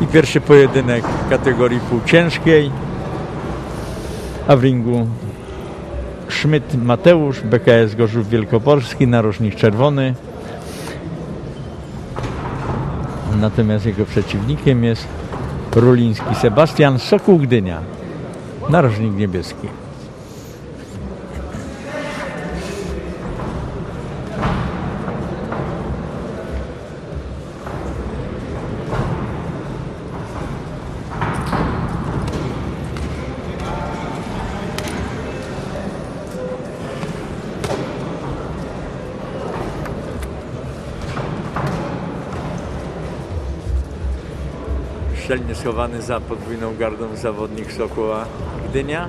I pierwszy pojedynek w kategorii półciężkiej. A w ringu Szmyt Mateusz, BKS Gorzów Wielkopolski, narożnik czerwony. Natomiast jego przeciwnikiem jest Ruliński Sebastian Sokół Gdynia, narożnik niebieski. Szczelnie schowany za podwójną gardą zawodnik Sokoła Gdynia.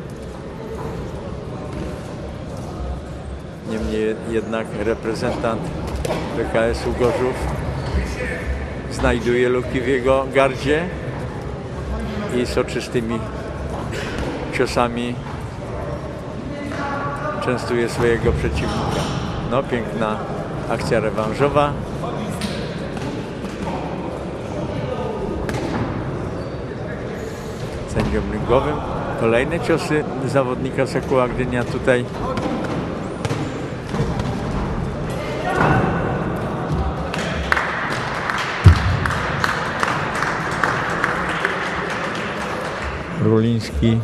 Niemniej jednak reprezentant PKS-u Gorzów znajduje luki w jego gardzie i soczystymi ciosami częstuje swojego przeciwnika. No, piękna akcja rewanżowa. Sędzią ringowym. Kolejne ciosy zawodnika Sokoła Gdynia tutaj Ruliński.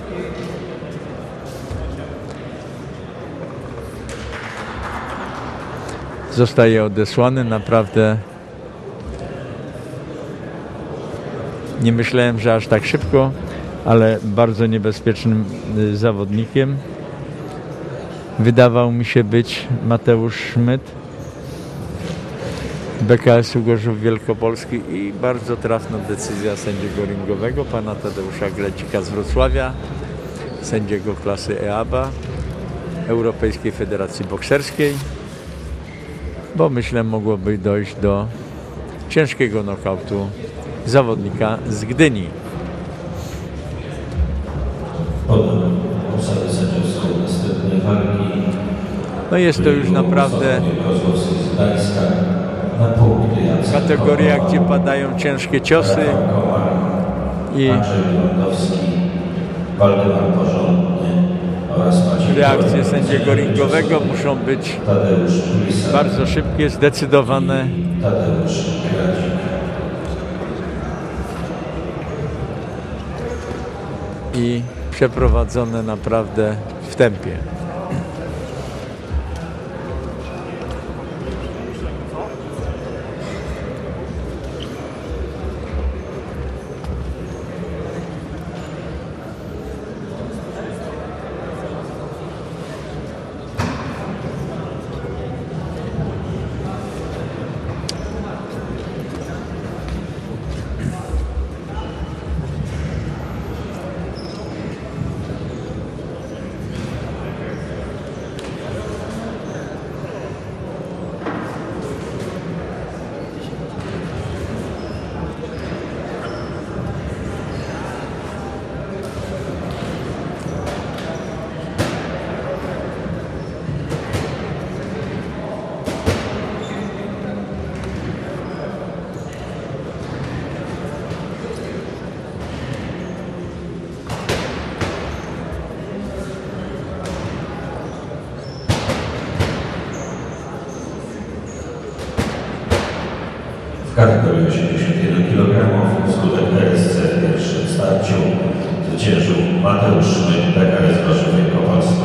Zostaje odesłany. Naprawdę nie myślałem, że aż tak szybko, ale bardzo niebezpiecznym y, zawodnikiem. Wydawał mi się być Mateusz Szmyt. BKS-u Gorzów Wielkopolski i bardzo trafna decyzja sędziego ringowego, pana Tadeusza Glecika z Wrocławia, sędziego klasy EABA, Europejskiej Federacji Bokserskiej, bo myślę mogłoby dojść do ciężkiego nokautu zawodnika z Gdyni. No jest to już naprawdę kategoria, gdzie padają ciężkie ciosy i reakcje sędziego ringowego muszą być bardzo szybkie, zdecydowane. I przeprowadzone naprawdę w tempie. W kategorii 81 kg wskutek RSC w pierwszym starciu zwyciężył Mateusz Szmyt, PKS Gorzów Wielkopolski.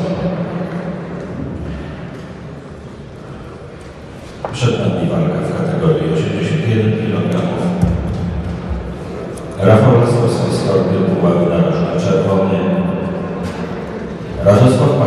Przed nami walka w kategorii 81 kg. Rafał Laskowski Skorpion Puławy narożny czerwony. Radosław